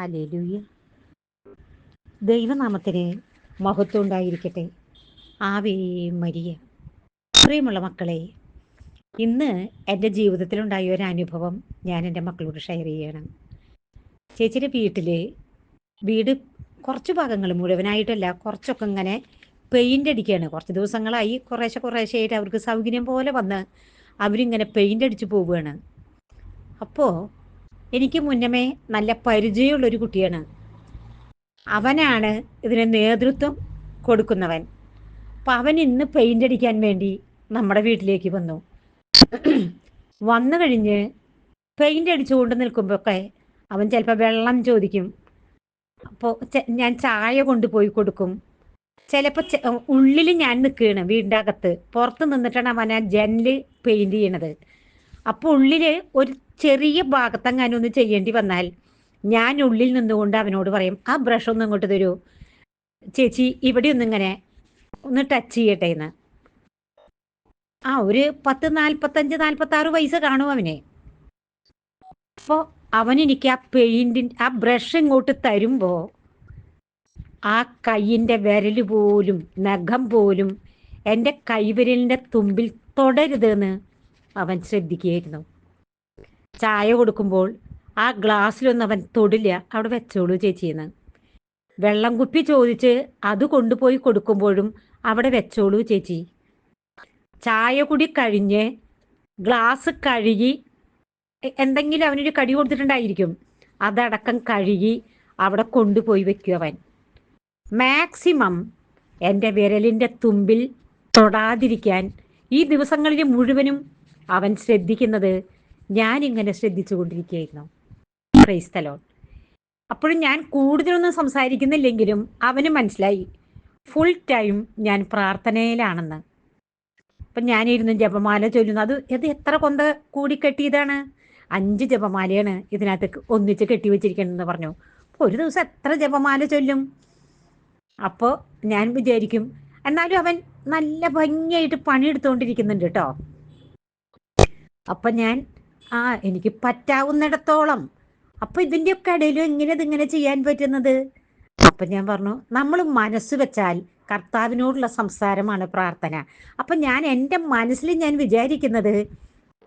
Hallelujah ദൈവനാമത്തിന് മഹത്വം ഉണ്ടായിരിക്കട്ടെ. ആവേ മരിയ. പ്രിയമുള്ള മക്കളെ ഇന്ന് എന്റെ ജീവിതത്തിലുണ്ടായ ഒരു അനുഭവം ഞാൻ എന്റെ മക്കളോട് ഷെയർ ചെയ്യണം. ചേച്ചിയുടെ വീട്ടിൽ വീട് കുറച്ച് ഭാഗങ്ങൾ മുഴുവനായിട്ടല്ല കുറച്ചൊക്കെ ഇങ്ങനെ പെയിന്റ് അടിക്കുകയാണ് കുറച്ച് ദിവസങ്ങളായി കുറേശ്ശെ കുറേശ്ശെ ആയിട്ട് അവർക്ക് സൗകര്യം പോലെ വന്ന് അവരിങ്ങനെ പെയിന്റ് അടിച്ച് പോവുകയാണ്. അപ്പോൾ എനിക്ക് മുന്നമേ നല്ല പരിചയമുള്ളൊരു കുട്ടിയാണ്. അവനാണ് ഇതിന് നേതൃത്വം കൊടുക്കുന്നവൻ. അപ്പം അവൻ ഇന്ന് പെയിന്റ് അടിക്കാൻ വേണ്ടി നമ്മുടെ വീട്ടിലേക്ക് വന്നു. വന്നു കഴിഞ്ഞ് പെയിന്റ് അടിച്ചുകൊണ്ട് നിൽക്കുമ്പോഴൊക്കെ അവൻ ചിലപ്പോൾ വെള്ളം ചോദിക്കും. അപ്പോൾ ഞാൻ ചായ കൊണ്ടുപോയി കൊടുക്കും. ചിലപ്പോൾ ഉള്ളിൽ ഞാൻ നിൽക്കുകയാണ് വീടിന്റെ അകത്ത്. പുറത്ത് നിന്നിട്ടാണ് അവൻ ആ ജനൽ പെയിന്റ് ചെയ്യണത്. അപ്പോൾ ഉള്ളിൽ ഒരു ചെറിയ ഭാഗത്തെങ്ങാനും ഒന്ന് ചെയ്യേണ്ടി വന്നാൽ ഞാൻ ഉള്ളിൽ നിന്നുകൊണ്ട് അവനോട് പറയും ആ ബ്രഷ് ഒന്ന് ഇങ്ങോട്ട് തരൂ. ചേച്ചി ഇവിടെ ഒന്നിങ്ങനെ ഒന്ന് ടച്ച് ചെയ്യട്ടെ എന്ന്. ആ ഒരു പത്ത് നാൽപ്പത്തഞ്ച് നാൽപ്പത്തി ആറ് വയസ്സ് കാണും അവനെ. അപ്പോൾ അവനെനിക്ക് ആ പെയിന്റിൻ ആ ബ്രഷ് ഇങ്ങോട്ട് തരുമ്പോൾ ആ കയ്യിന്റെ വിരൽ പോലും നഖം പോലും എന്റെ കൈവിരലിന്റെ തുമ്പിൽ തൊടരുതെന്ന് അവൻ ശ്രദ്ധിക്കുകയായിരുന്നു. ചായ കൊടുക്കുമ്പോൾ ആ ഗ്ലാസ്സിലൊന്നും അവൻ തൊടില്ല. അവിടെ വെച്ചോളൂ ചേച്ചിയെന്ന് വെള്ളം കുപ്പി ചോദിച്ച് അത് കൊണ്ടുപോയി കൊടുക്കുമ്പോഴും അവിടെ വെച്ചോളൂ ചേച്ചി. ചായ കുടി കഴിഞ്ഞ് ഗ്ലാസ് കഴുകി എന്തെങ്കിലും അവനൊരു കടി കൊടുത്തിട്ടുണ്ടായിരിക്കും. അതടക്കം കഴുകി അവിടെ കൊണ്ടുപോയി വെക്കും അവൻ. മാക്സിമം എന്റെ വിരലിന്റെ തുമ്പിൽ തൊടാതിരിക്കാൻ ഈ ദിവസങ്ങളിൽ മുഴുവനും അവൻ ശ്രദ്ധിക്കുന്നത് ഞാനിങ്ങനെ ശ്രദ്ധിച്ചു കൊണ്ടിരിക്കുകയായിരുന്നു ക്രൈസ്തലോൺ അപ്പോഴും ഞാൻ കൂടുതലൊന്നും സംസാരിക്കുന്നില്ലെങ്കിലും അവന് മനസ്സിലായി. ഫുൾ ടൈം ഞാൻ പ്രാർത്ഥനയിലാണെന്ന്. അപ്പം ഞാനിരുന്ന് ജപമാല ചൊല്ലുന്നു. അത് ഇത് എത്ര കൊന്ത കൂടി കെട്ടിയതാണ് അഞ്ച് ജപമാലയാണ് ഇതിനകത്ത് ഒന്നിച്ച് കെട്ടി വെച്ചിരിക്കണമെന്ന് പറഞ്ഞു. അപ്പോൾ ഒരു ദിവസം എത്ര ജപമാല ചൊല്ലും? അപ്പോൾ ഞാൻ വിചാരിക്കും എന്നാലും അവൻ നല്ല ഭംഗിയായിട്ട് പണിയെടുത്തുകൊണ്ടിരിക്കുന്നുണ്ട് കേട്ടോ. അപ്പം ഞാൻ ആ എനിക്ക് പറ്റാവുന്നിടത്തോളം. അപ്പോൾ ഇതിന്റെയൊക്കെ ഇടയിലും എങ്ങനെ ഇതിങ്ങനെ ചെയ്യാൻ പറ്റുന്നത്? അപ്പം ഞാൻ പറഞ്ഞു നമ്മൾ മനസ്സ് വെച്ചാൽ കർത്താവിനോടുള്ള സംസാരമാണ് പ്രാർത്ഥന. അപ്പം ഞാൻ എന്റെ മനസ്സിൽ ഞാൻ വിചാരിക്കുന്നത്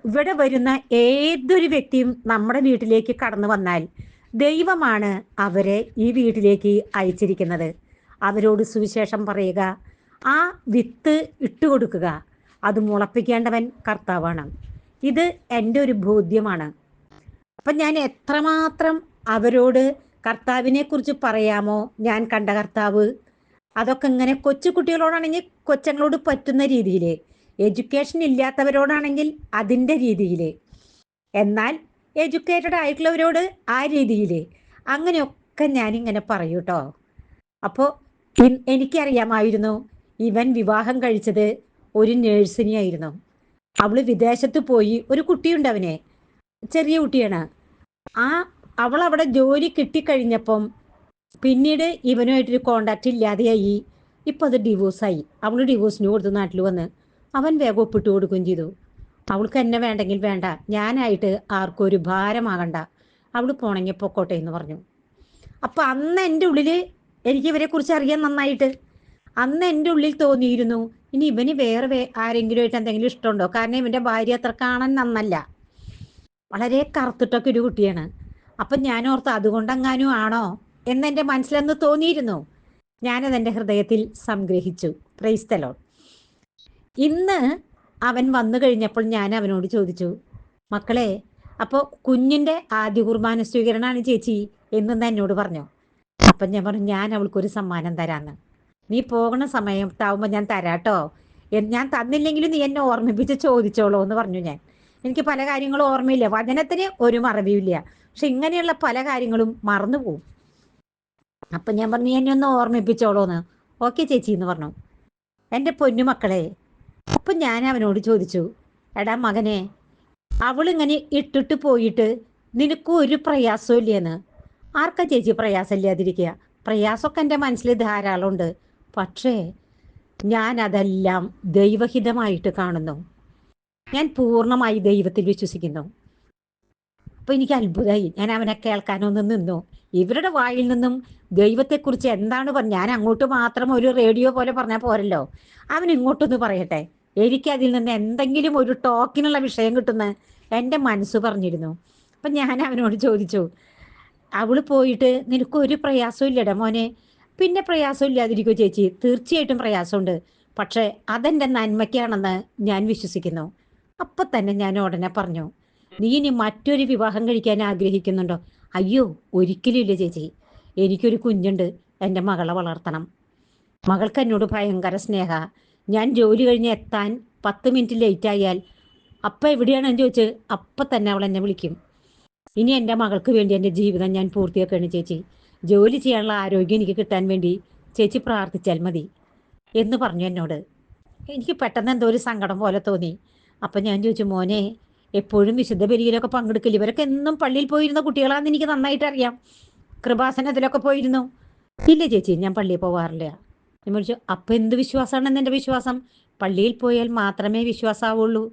ഇവിടെ വരുന്ന ഏതൊരു വ്യക്തിയും നമ്മുടെ വീട്ടിലേക്ക് കടന്നു വന്നാൽ ദൈവമാണ് അവരെ ഈ വീട്ടിലേക്ക് അയച്ചിരിക്കുന്നത്. അവരോട് സുവിശേഷം പറയുക ആ വിത്ത് ഇട്ടുകൊടുക്കുക. അത് മുളപ്പിക്കേണ്ടവൻ കർത്താവാണ്. ഇത് എന്റെ ഒരു ബോധ്യമാണ്. അപ്പം ഞാൻ എത്രമാത്രം അവരോട് കർത്താവിനെ കുറിച്ച് പറയാമോ? ഞാൻ കണ്ട കർത്താവ് അതൊക്കെ ഇങ്ങനെ കൊച്ചു കുട്ടികളോടാണെങ്കിൽ കൊച്ചങ്ങളോട് പറ്റുന്ന രീതിയിൽ എഡ്യൂക്കേഷൻ ഇല്ലാത്തവരോടാണെങ്കിൽ അതിന്റെ രീതിയിൽ എന്നാൽ എഡ്യൂക്കേറ്റഡ് ആയിട്ടുള്ളവരോട് ആ രീതിയിൽ അങ്ങനെയൊക്കെ ഞാനിങ്ങനെ പറയൂ കേട്ടോ അപ്പോൾ എനിക്കറിയാമായിരുന്നു ഇവൻ വിവാഹം കഴിച്ചത് ഒരു നേഴ്സിനെയായിരുന്നു അവൾ വിദേശത്ത് പോയി. ഒരു കുട്ടിയുണ്ട് അവനെ. ചെറിയ കുട്ടിയാണ്. ആ അവൾ അവിടെ ജോലി കിട്ടിക്കഴിഞ്ഞപ്പം പിന്നീട് ഇവനുമായിട്ടൊരു കോണ്ടാക്ട് ഇല്ലാതെയായി. ഇപ്പം അത് ഡിവോഴ്സായി അവൾ ഡിവോഴ്സിന് കൊടുത്ത് നാട്ടിൽ വന്ന് അവൻ വേഗം ഒപ്പിട്ട് കൊടുക്കുകയും ചെയ്തു. അവൾക്ക് എന്നെ വേണ്ടെങ്കിൽ വേണ്ട. ഞാനായിട്ട് ആർക്കും ഒരു ഭാരമാകണ്ട. അവൾ പോണെങ്കിൽ പൊക്കോട്ടെ എന്ന് പറഞ്ഞു. അപ്പം അന്ന് എന്റെ ഉള്ളിൽ എനിക്ക് ഇവരെ കുറിച്ച് അറിയാൻ നന്നായിട്ട് അന്ന് എന്റെ ഉള്ളിൽ തോന്നിയിരുന്നു ഇനി ഇവന് വേറെ ആരെങ്കിലും ആയിട്ട് എന്തെങ്കിലും ഇഷ്ടമുണ്ടോ? കാരണം ഇവന്റെ ഭാര്യ അത്ര കാണാൻ നന്നല്ല. വളരെ കറുത്തിട്ടൊക്കെ ഒരു കുട്ടിയാണ്. അപ്പം ഞാൻ ഓർത്ത് അതുകൊണ്ടെങ്ങാനും ആണോ? എന്നെന്റെ മനസ്സിലെന്ന് തോന്നിയിരുന്നു. ഞാനത് എന്റെ ഹൃദയത്തിൽ സംഗ്രഹിച്ചു. പ്രൈസ്തലോൺ ഇന്ന് അവൻ വന്നു കഴിഞ്ഞപ്പോൾ ഞാൻ അവനോട് ചോദിച്ചു മക്കളെ അപ്പോൾ കുഞ്ഞിന്റെ ആദ്യ കുർബാന സ്വീകരണമാണ് ചേച്ചി? എന്നും എന്നോട് പറഞ്ഞു. അപ്പം ഞാൻ പറഞ്ഞു ഞാൻ അവൾക്കൊരു സമ്മാനം തരാമെന്ന്. നീ പോകുന്ന സമയത്താവുമ്പോൾ ഞാൻ തരാട്ടോ. ഞാൻ തന്നില്ലെങ്കിലും നീ എന്നെ ഓർമ്മിപ്പിച്ച് ചോദിച്ചോളൂ എന്ന് പറഞ്ഞു ഞാൻ. എനിക്ക് പല കാര്യങ്ങളും ഓർമ്മയില്ല. വചനത്തിന് ഒരു മറവിയില്ല പക്ഷെ ഇങ്ങനെയുള്ള പല കാര്യങ്ങളും മറന്നു പോവും. അപ്പൊ ഞാൻ പറഞ്ഞു എന്നെ ഒന്ന് ഓർമ്മിപ്പിച്ചോളൂന്ന്. ഓക്കെ ചേച്ചി എന്ന് പറഞ്ഞു. എന്റെ പൊന്നുമക്കളെ അപ്പൊ ഞാൻ അവനോട് ചോദിച്ചു എടാ മകനെ അവളിങ്ങനെ ഇട്ടിട്ട് പോയിട്ട് നിനക്ക് ഒരു പ്രയാസവും ഇല്ലയെന്ന് ആർക്കാ ചേച്ചി പ്രയാസം ഇല്ലാതിരിക്കുക? പ്രയാസമൊക്കെ എന്റെ മനസ്സിൽ ധാരാളമുണ്ട്. പക്ഷേ ഞാൻ അതെല്ലാം ദൈവഹിതമായിട്ട് കാണുന്നു. ഞാൻ പൂർണമായി ദൈവത്തിൽ വിശ്വസിക്കുന്നു. അപ്പോൾ എനിക്ക് അത്ഭുതമായി. ഞാൻ അവനെ കേൾക്കാനൊന്നും നിന്നു. ഇവരുടെ വായിൽ നിന്നും ദൈവത്തെക്കുറിച്ച് എന്താണ് പറഞ്ഞു? ഞാൻ അങ്ങോട്ട് മാത്രം ഒരു റേഡിയോ പോലെ പറഞ്ഞാൽ പോരല്ലോ. അവൻ ഇങ്ങോട്ടൊന്ന് പറയട്ടെ. എനിക്ക് അതിൽ നിന്ന് എന്തെങ്കിലും ഒരു ടോക്കിനുള്ള വിഷയം കിട്ടുന്ന എന്റെ മനസ്സ് പറഞ്ഞിരുന്നു. അപ്പം ഞാൻ അവനോട് ചോദിച്ചു അവൾ പോയിട്ട് നിനക്ക് ഒരു പ്രയാസവും ഇല്ലടാ മോനെ. പിന്നെ പ്രയാസം ഇല്ലാതിരിക്കുമോ ചേച്ചി? തീർച്ചയായിട്ടും പ്രയാസമുണ്ട്. പക്ഷേ അതെന്റെ നന്മയ്ക്കാണെന്ന് ഞാൻ വിശ്വസിക്കുന്നു. അപ്പം തന്നെ ഞാൻ ഉടനെ പറഞ്ഞു നീ ഇനി മറ്റൊരു വിവാഹം കഴിക്കാൻ ആഗ്രഹിക്കുന്നുണ്ടോ? അയ്യോ ഒരിക്കലും ഇല്ല ചേച്ചി. എനിക്കൊരു കുഞ്ഞുണ്ട്. എന്റെ മകളെ വളർത്തണം. മകൾക്ക് എന്നോട് ഭയങ്കര സ്നേഹ. ഞാൻ ജോലി കഴിഞ്ഞ് എത്താൻ പത്ത് മിനിറ്റ് ലേറ്റ് ആയാൽ അപ്പം എവിടെയാണെന്ന് ചോദിച്ച് അപ്പം തന്നെ അവൾ എന്നെ വിളിക്കും. ഇനി എന്റെ മകൾക്ക് വേണ്ടി എന്റെ ജീവിതം ഞാൻ പൂർത്തിയാക്കുകയാണ് ചേച്ചി. ജോലി ചെയ്യാനുള്ള ആരോഗ്യം എനിക്ക് കിട്ടാൻ വേണ്ടി ചേച്ചി പ്രാർത്ഥിച്ചാൽ മതി എന്ന് പറഞ്ഞു എന്നോട്. എനിക്ക് പെട്ടെന്ന് എന്തോ ഒരു സങ്കടം പോലെ തോന്നി. അപ്പം ഞാൻ ചോദിച്ചു മോനെ എപ്പോഴും വിശുദ്ധ ബലിയിലൊക്കെ പങ്കെടുക്കില്ല? ഇവരൊക്കെ എന്നും പള്ളിയിൽ പോയിരുന്ന കുട്ടികളാണെന്ന് എനിക്ക് നന്നായിട്ട് അറിയാം. കൃപാസനത്തിലൊക്കെ പോയിരുന്നു. ഇല്ല ചേച്ചി ഞാൻ പള്ളിയിൽ പോകാറില്ല ഞാൻ വിളിച്ചു അപ്പം എന്ത് വിശ്വാസമാണെന്ന് എന്റെ വിശ്വാസം? പള്ളിയിൽ പോയാൽ മാത്രമേ വിശ്വാസമാവുള്ളൂ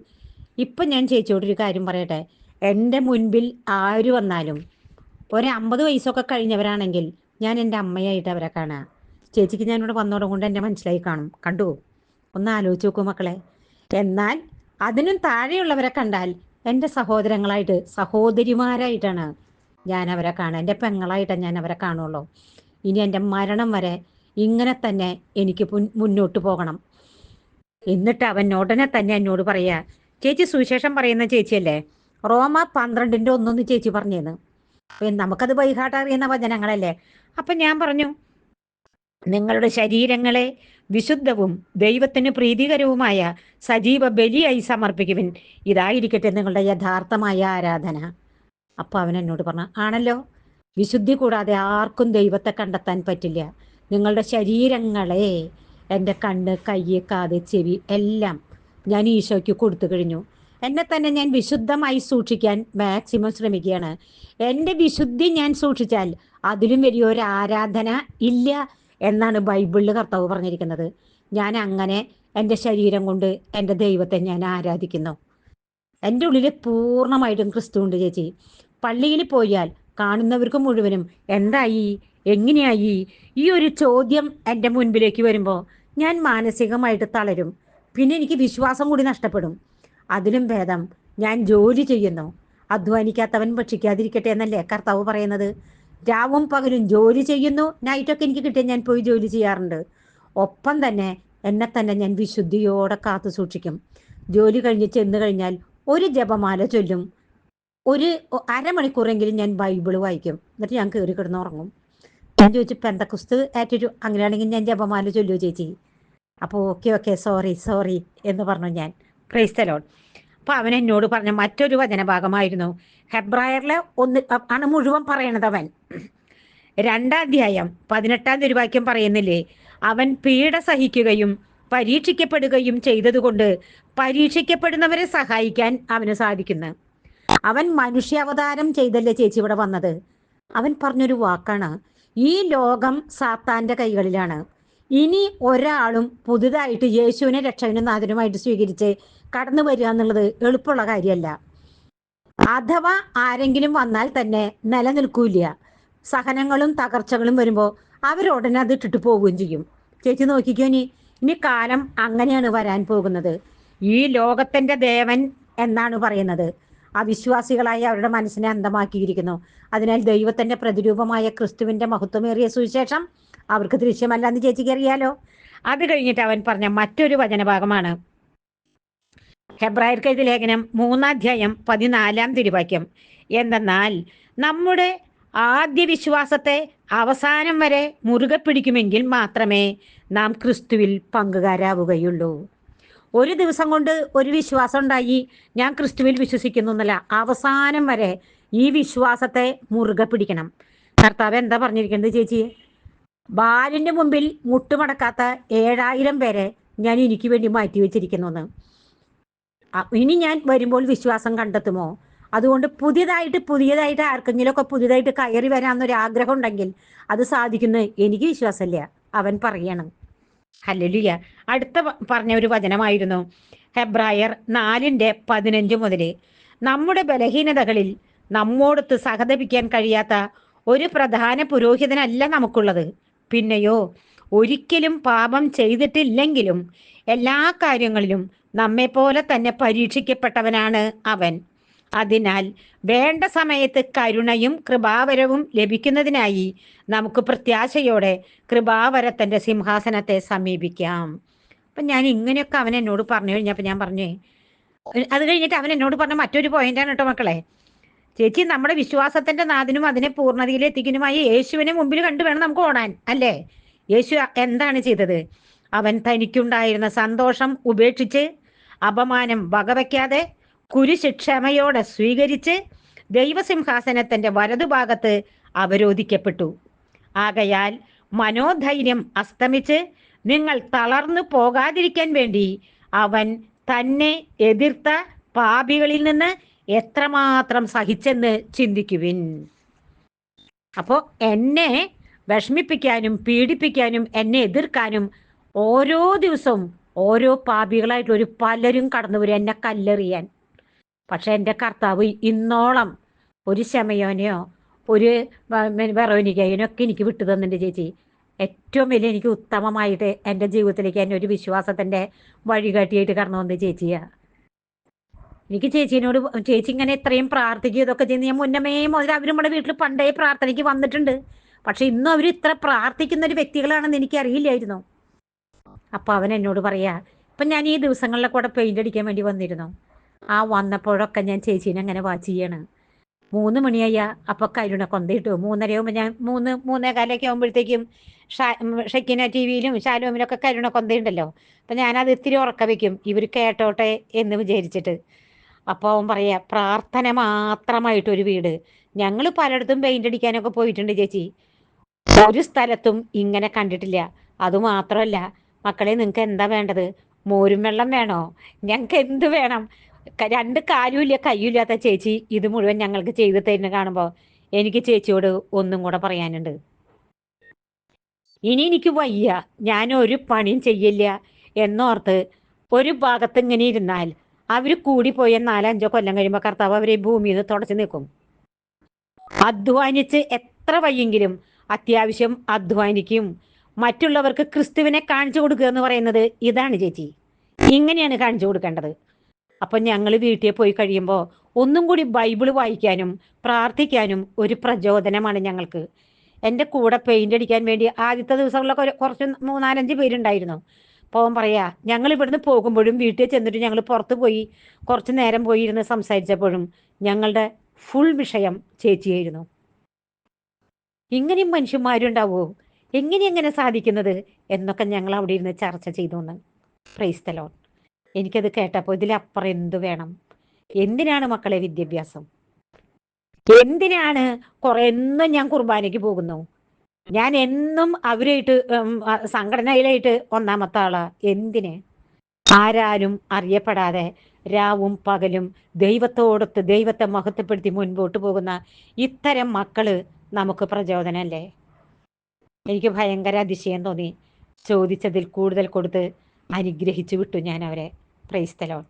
ഇപ്പം ഞാൻ ചേച്ചിയോടൊരു കാര്യം പറയട്ടെ. എന്റെ മുൻപിൽ ആര് വന്നാലും ഒരു അമ്പത് വയസ്സൊക്കെ കഴിഞ്ഞവരാണെങ്കിൽ ഞാൻ എന്റെ അമ്മയായിട്ട് അവരെ കാണുക. ചേച്ചിക്ക് ഞാനിവിടെ വന്നോടും കൊണ്ട് എന്റെ മനസ്സിലായി കാണും. കണ്ടു ഒന്ന് ആലോചിച്ച് നോക്കൂ മക്കളെ. എന്നാൽ അതിനും താഴെയുള്ളവരെ കണ്ടാൽ എന്റെ സഹോദരങ്ങളായിട്ട് സഹോദരിമാരായിട്ടാണ് ഞാൻ അവരെ കാണുക. എന്റെ പെങ്ങളായിട്ടാണ് ഞാൻ അവരെ കാണുള്ളൂ ഇനി എന്റെ മരണം വരെ ഇങ്ങനെ തന്നെ എനിക്ക് മുന്നോട്ട് പോകണം. എന്നിട്ട് അവൻ ഉടനെ തന്നെ എന്നോട് പറയുക ചേച്ചി സുവിശേഷം പറയുന്ന ചേച്ചിയല്ലേ? റോമ പന്ത്രണ്ടിന്റെ ഒന്നൊന്ന് ചേച്ചി പറഞ്ഞേന്ന്. നമുക്കത് ബൈഹാട്ട് അറിയുന്ന വചനങ്ങളല്ലേ? അപ്പം ഞാൻ പറഞ്ഞു നിങ്ങളുടെ ശരീരങ്ങളെ വിശുദ്ധവും ദൈവത്തിന് പ്രീതികരവുമായ സജീവ ബലിയായി സമർപ്പിക്കുവിൻ. ഇതായിരിക്കട്ടെ നിങ്ങളുടെ യഥാർത്ഥമായ ആരാധന. അപ്പോൾ അവൻ എന്നോട് പറഞ്ഞു ആണല്ലോ വിശുദ്ധി കൂടാതെ ആർക്കും ദൈവത്തെ കണ്ടെത്താൻ പറ്റില്ല. നിങ്ങളുടെ ശരീരങ്ങളെ എന്റെ കണ്ണ് കൈ കാത് ചെവി എല്ലാം ഞാൻ ഈശോയ്ക്ക് കൊടുത്തു കഴിഞ്ഞു. എന്നെ തന്നെ ഞാൻ വിശുദ്ധമായി സൂക്ഷിക്കാൻ മാക്സിമം ശ്രമിക്കുകയാണ്. എന്റെ വിശുദ്ധി ഞാൻ സൂക്ഷിച്ചാൽ അതിലും വലിയൊരു ആരാധന ഇല്ല എന്നാണ് ബൈബിളിൽ കർത്താവ് പറഞ്ഞിരിക്കുന്നത്. ഞാൻ അങ്ങനെ എന്റെ ശരീരം കൊണ്ട് എന്റെ ദൈവത്തെ ഞാൻ ആരാധിക്കുന്നു. എന്റെ ഉള്ളിൽ പൂർണമായിട്ടും ക്രിസ്തു ഉണ്ട് ചേച്ചി. പള്ളിയിൽ പോയാൽ കാണുന്നവർക്ക് മുഴുവനും എന്തായി? എങ്ങനെയായി? ഈ ഒരു ചോദ്യം എന്റെ മുൻപിലേക്ക് വരുമ്പോൾ ഞാൻ മാനസികമായിട്ട് തളരും. പിന്നെ എനിക്ക് വിശ്വാസം കൂടി നഷ്ടപ്പെടും. അതിലും ഭേദം. ഞാൻ ജോലി ചെയ്യുന്നു. അധ്വാനിക്കാത്തവൻ ഭക്ഷിക്കാതിരിക്കട്ടെ എന്നല്ലേ കർത്താവ് പറയുന്നത്? രാവും പകലും ജോലി ചെയ്യുന്നു. നൈറ്റൊക്കെ എനിക്ക് കിട്ടിയ ഞാൻ പോയി ജോലി ചെയ്യാറുണ്ട്. ഒപ്പം തന്നെ എന്നെ തന്നെ ഞാൻ വിശുദ്ധിയോടെ കാത്തു സൂക്ഷിക്കും. ജോലി കഴിഞ്ഞ് ചെന്ന് കഴിഞ്ഞാൽ ഒരു ജപമാല ചൊല്ലും. ഒരു അരമണിക്കൂറെങ്കിലും ഞാൻ ബൈബിൾ വായിക്കും. എന്നിട്ട് ഞാൻ കയറി കിടന്ന് ഉറങ്ങും. ഞാൻ ചോദിച്ചു പെന്തക്കുസ്ത്? ആറ്റൊരു അങ്ങനെയാണെങ്കിൽ ഞാൻ ജപമാല ചൊല്ലുമോ ചേച്ചി? അപ്പോൾ ഓക്കെ ഓക്കെ സോറി സോറി എന്ന് പറഞ്ഞു ഞാൻ. ക്രൈസ്തലോൺ അപ്പോൾ അവൻ എന്നോട് പറഞ്ഞ മറ്റൊരു വചനഭാഗമായിരുന്നു. ഹെബ്രായറിലെ ഒന്ന് ആണ് മുഴുവൻ പറയണത് അവൻ. രണ്ടാം അധ്യായം പതിനെട്ടാം തിരുവാക്യം പറയുന്നില്ലേ? അവൻ പീഡ സഹിക്കുകയും പരീക്ഷിക്കപ്പെടുകയും ചെയ്തതുകൊണ്ട് പരീക്ഷിക്കപ്പെടുന്നവരെ സഹായിക്കാൻ അവന് സാധിക്കുന്നു. അവൻ മനുഷ്യാവതാരം ചെയ്തല്ലേ ചേച്ചി ഇവിടെ വന്നത്? അവൻ പറഞ്ഞൊരു വാക്കാണ് ഈ ലോകം സാത്താന്റെ കൈകളിലാണ്. ഇനി ഒരാളും പുതുതായിട്ട് യേശുവിനെ രക്ഷകനും നാഥനുമായിട്ട് സ്വീകരിച്ച് കടന്നു വരിക എന്നുള്ളത് എളുപ്പമുള്ള കാര്യമല്ല. അഥവാ ആരെങ്കിലും വന്നാൽ തന്നെ നിലനിൽക്കൂല സഹനങ്ങളും തകർച്ചകളും വരുമ്പോൾ അവരുടനെ അത് ഇട്ടിട്ട് പോവുകയും ചെയ്യും. ചേച്ചി നോക്കിക്കോ ഇനി. ഇനി കാലം അങ്ങനെയാണ് വരാൻ പോകുന്നത്. ഈ ലോകത്തിന്റെ ദേവൻ എന്നാണ് പറയുന്നത്. അവിശ്വാസികളായി അവരുടെ മനസ്സിനെ അന്തമാക്കിയിരിക്കുന്നു അതിനാൽ ദൈവത്തിന്റെ പ്രതിരൂപമായ ക്രിസ്തുവിന്റെ മഹത്വമേറിയ സുവിശേഷം അവർക്ക് ദൃശ്യമല്ല എന്ന് ചേച്ചിക്ക് അറിയാലോ. അത് കഴിഞ്ഞിട്ട് അവൻ പറഞ്ഞ മറ്റൊരു വചനഭാഗമാണ്. ഹെബ്രായർ കഴുതി ലേഖനം മൂന്നാധ്യായം പതിനാലാം തിരുവാക്യം. എന്തെന്നാൽ നമ്മുടെ ആദ്യ വിശ്വാസത്തെ അവസാനം വരെ മുറുകെ പിടിക്കുമെങ്കിൽ മാത്രമേ നാം ക്രിസ്തുവിൽ പങ്കുകാരാവുകയുള്ളൂ. ഒരു ദിവസം കൊണ്ട് ഒരു വിശ്വാസം ഉണ്ടായി. ഞാൻ ക്രിസ്തുവിൽ വിശ്വസിക്കുന്നു എന്നല്ല. അവസാനം വരെ ഈ വിശ്വാസത്തെ മുറുകെ പിടിക്കണം. കർത്താവ് എന്താ പറഞ്ഞിരിക്കുന്നത് ചേച്ചി? ബാലിന്റെ മുമ്പിൽ മുട്ടുമടക്കാത്ത ഏഴായിരം പേരെ ഞാൻ എനിക്ക് വേണ്ടി മാറ്റി വെച്ചിരിക്കുന്നു എന്ന് ഇനി ഞാൻ വരുമ്പോൾ വിശ്വാസം കണ്ടെത്തുമോ? അതുകൊണ്ട് പുതിയതായിട്ട് പുതിയതായിട്ട് ആർക്കെങ്കിലുമൊക്കെ പുതിയതായിട്ട് കയറി വരാമെന്നൊരു ആഗ്രഹം ഉണ്ടെങ്കിൽ അത് സാധിക്കുന്ന എനിക്ക് വിശ്വാസമില്ല. അവൻ പറയണം. ഹല്ലേലൂയ. അടുത്ത പറഞ്ഞ ഒരു വചനമായിരുന്നു. ഹെബ്രായർ നാലിന്റെ പതിനഞ്ച് മുതൽ നമ്മുടെ ബലഹീനതകളിൽ നമ്മോടൊത്ത് സഹതപിക്കാൻ കഴിയാത്ത ഒരു പ്രധാന പുരോഹിതനല്ല നമുക്കുള്ളത്. പിന്നെയോ ഒരിക്കലും പാപം ചെയ്തിട്ടില്ലെങ്കിലും എല്ലാ കാര്യങ്ങളിലും നമ്മെപ്പോലെ തന്നെ പരീക്ഷിക്കപ്പെട്ടവനാണ് അവൻ. അതിനാൽ വേണ്ട സമയത്ത് കരുണയും കൃപാവരവും ലഭിക്കുന്നതിനായി നമുക്ക് പ്രത്യാശയോടെ കൃപാവരത്തിന്റെ സിംഹാസനത്തെ സമീപിക്കാം. അപ്പം ഞാൻ ഇങ്ങനെയൊക്കെ അവൻ എന്നോട് പറഞ്ഞു കഴിഞ്ഞപ്പോൾ ഞാൻ പറഞ്ഞേ അത് കഴിഞ്ഞിട്ട് അവൻ എന്നോട് പറഞ്ഞ മറ്റൊരു പോയിന്റാണ് കേട്ടോ മക്കളെ. ചേച്ചി നമ്മുടെ വിശ്വാസത്തിന്റെ നാഥനും അതിനെ പൂർണതയിൽ എത്തിക്കുന്നുമായി യേശുവിനെ മുമ്പിൽ കണ്ടു വേണം നമുക്ക് ഓടാൻ അല്ലേ? യേശു എന്താണ് ചെയ്തത്? അവൻ തനിക്കുണ്ടായിരുന്ന സന്തോഷം ഉപേക്ഷിച്ച് അപമാനം വകവയ്ക്കാതെ കുരിശിക്ഷമയോടെ സ്വീകരിച്ച് ദൈവസിംഹാസനത്തിന്റെ വലതുഭാഗത്ത് അവരോധിക്കപ്പെട്ടു. ആകയാൽ മനോധൈര്യം അസ്തമിച്ച് നിങ്ങൾ തളർന്നു പോകാതിരിക്കാൻ വേണ്ടി അവൻ തന്നെ എതിർത്ത പാപികളിൽ നിന്ന് എത്രമാത്രം സഹിച്ചെന്ന് ചിന്തിക്കുവിൻ. അപ്പോൾ എന്നെ വിഷമിപ്പിക്കാനും പീഡിപ്പിക്കാനും എന്നെ എതിർക്കാനും ഓരോ ദിവസവും ഓരോ പാപികളായിട്ട് ഒരു പലരും കടന്നു വരും എന്നെ കല്ലെറിയാൻ. പക്ഷെ എന്റെ കർത്താവ് ഇന്നോളം ഒരു ശമയോനെയോ ഒരു വെറോനികയോനോ ഒക്കെ എനിക്ക് വിട്ടു തന്നിട്ടുണ്ട് ചേച്ചി. ഏറ്റവും വലിയ എനിക്ക് ഉത്തമമായിട്ട് എന്റെ ജീവിതത്തിലേക്ക് എന്നെ ഒരു വിശ്വാസത്തിന്റെ വഴികാട്ടിയായിട്ട് കടന്നു വന്നത് ചേച്ചിയാണ് എനിക്ക് ചേച്ചീനോട് ചേച്ചി ഇങ്ങനെ ഇത്രയും പ്രാർത്ഥിക്കുക ഇതൊക്കെ ചെയ്യുന്ന. ഞാൻ മുന്നമേ മുതൽ അവർ നമ്മുടെ വീട്ടിൽ പണ്ടേ പ്രാർത്ഥനയ്ക്ക് വന്നിട്ടുണ്ട്. പക്ഷെ ഇന്നും അവർ ഇത്ര പ്രാർത്ഥിക്കുന്ന ഒരു വ്യക്തികളാണെന്ന് എനിക്ക് അറിയില്ലായിരുന്നു അപ്പോൾ അവൻ എന്നോട് പറയാ ഇപ്പൊ ഞാൻ ഈ ദിവസങ്ങളിലെ കൂടെ പെയിന്റ് അടിക്കാൻ വേണ്ടി വന്നിരുന്നു. ആ വന്നപ്പോഴൊക്കെ ഞാൻ ചേച്ചീനെ അങ്ങനെ വാച്ച് ചെയ്യാണ്. മൂന്ന് മണിയായ. അപ്പൊ കരുണ കൊന്തയിട്ടു. മൂന്നരയാകുമ്പോൾ ഞാൻ മൂന്ന് മൂന്നേ കാലൊക്കെ ആകുമ്പോഴത്തേക്കും ഷക്കിന ടി വിയിലും ഷാലോമിലൊക്കെ കരുണ കൊന്തയുണ്ടല്ലോ. അപ്പൊ ഞാനത് ഇത്തിരി ഉറക്ക വെക്കും. ഇവർ കേട്ടോട്ടെ എന്ന് വിചാരിച്ചിട്ട്. അപ്പോൾ അവൻ പറയാ പ്രാർത്ഥന മാത്രമായിട്ടൊരു വീട്. ഞങ്ങൾ പലയിടത്തും പെയിന്റ് അടിക്കാനൊക്കെ പോയിട്ടുണ്ട് ചേച്ചി. ഒരു സ്ഥലത്തും ഇങ്ങനെ കണ്ടിട്ടില്ല. അതുമാത്രമല്ല മക്കളെ നിങ്ങൾക്ക് എന്താ വേണ്ടത്? മോരും വെള്ളം വേണോ? ഞങ്ങൾക്ക് എന്ത് വേണം? രണ്ട് കാര്യമില്ല കയ്യില്ലാത്ത ചേച്ചി ഇത് മുഴുവൻ ഞങ്ങൾക്ക് ചെയ്തു തരുന്ന കാണുമ്പോൾ എനിക്ക് ചേച്ചിയോട് ഒന്നും കൂടെ പറയാനുണ്ട്. ഇനി എനിക്ക് വയ്യ. ഞാൻ ഒരു പണിയും ചെയ്യില്ല എന്നോർത്ത് ഒരു ഭാഗത്ത് ഇങ്ങനെ ഇരുന്നാൽ അവർ പോയ നാലഞ്ചോ കൊല്ലം കഴിയുമ്പോൾ കർത്താവ് അവരെ ഭൂമിയിൽ നിന്ന് തുടച്ചു നിൽക്കും അധ്വാനിച്ച് എത്ര വയ്യെങ്കിലും അത്യാവശ്യം അധ്വാനിക്കും. മറ്റുള്ളവർക്ക് ക്രിസ്തുവിനെ കാണിച്ചു കൊടുക്കുക എന്ന് പറയുന്നത് ഇതാണ് ചേച്ചി. ഇങ്ങനെയാണ് കാണിച്ചു കൊടുക്കേണ്ടത്. അപ്പൊ ഞങ്ങൾ വീട്ടിൽ പോയി കഴിയുമ്പോൾ ഒന്നും കൂടി ബൈബിൾ വായിക്കാനും പ്രാർത്ഥിക്കാനും ഒരു പ്രചോദനമാണ് ഞങ്ങൾക്ക്. എന്റെ കൂടെ പെയിന്റ് അടിക്കാൻ വേണ്ടി ആദ്യത്തെ ദിവസങ്ങളിലൊക്കെ കുറച്ച് മൂന്നാലഞ്ച് പേരുണ്ടായിരുന്നു. പോകാൻ പറയാ ഞങ്ങൾ ഇവിടുന്ന് പോകുമ്പോഴും വീട്ടിൽ ചെന്നിട്ട് ഞങ്ങൾ പുറത്ത് പോയി കുറച്ച് നേരം പോയി ഇരുന്ന് സംസാരിച്ചപ്പോഴും ഞങ്ങളുടെ ഫുൾ വിഷയം ചേച്ചിയായിരുന്നു. ഇങ്ങനെയും മനുഷ്യന്മാരുണ്ടാവുമോ എങ്ങനെ എങ്ങനെ സാധിക്കുന്നത്? എന്നൊക്കെ ഞങ്ങൾ അവിടെ ഇരുന്ന് ചർച്ച ചെയ്തു പ്രൈസ്തലോൺ എനിക്കത് കേട്ടപ്പോൾ ഇതിലപ്പുറം എന്തു വേണം? എന്തിനാണ് മക്കളെ വിദ്യാഭ്യാസം? എന്തിനാണ് കുറെ എന്നും ഞാൻ കുർബാനയ്ക്ക് പോകുന്നു? ഞാൻ എന്നും അവരായിട്ട് സംഘടനയിലായിട്ട് ഒന്നാമത്തെ ആളാ. എന്തിന്? ആരാരും അറിയപ്പെടാതെ രാവും പകലും ദൈവത്തോടൊത്ത് ദൈവത്തെ മഹത്വപ്പെടുത്തി മുൻപോട്ട് പോകുന്ന ഇത്തരം മക്കൾ നമുക്ക് പ്രചോദനമല്ലേ എനിക്ക് ഭയങ്കര അതിശയം തോന്നി. ചോദിച്ചതിൽ കൂടുതൽ കൊടുത്ത് അനുഗ്രഹിച്ചു വിട്ടു ഞാൻ അവരെ. പ്രൈസ്തലോൺ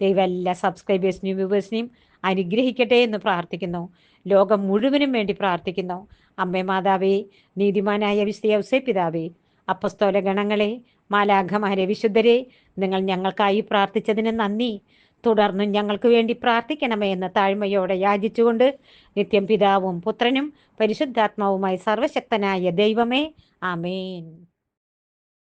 ദൈവം എല്ലാ സബ്സ്ക്രൈബേഴ്സിനെയും വ്യൂവേഴ്സിനെയും അനുഗ്രഹിക്കട്ടെ എന്ന് പ്രാർത്ഥിക്കുന്നു. ലോകം മുഴുവനും വേണ്ടി പ്രാർത്ഥിക്കുന്നു. അമ്മേ മാതാവേ നീതിമാനായ വിശ്വസേ പിതാവേ അപ്പസ്തോല ഗണങ്ങളെ മാലാഘമാരെ വിശുദ്ധരെ നിങ്ങൾ ഞങ്ങൾക്കായി പ്രാർത്ഥിച്ചതിന് നന്ദി. തുടർന്നും ഞങ്ങൾക്ക് വേണ്ടി പ്രാർത്ഥിക്കണമേ എന്ന് താഴ്മയോടെ യാചിച്ചുകൊണ്ട് നിത്യം പിതാവും പുത്രനും പരിശുദ്ധാത്മാവുമായി സർവശക്തനായ ദൈവമേ ആമേൻ.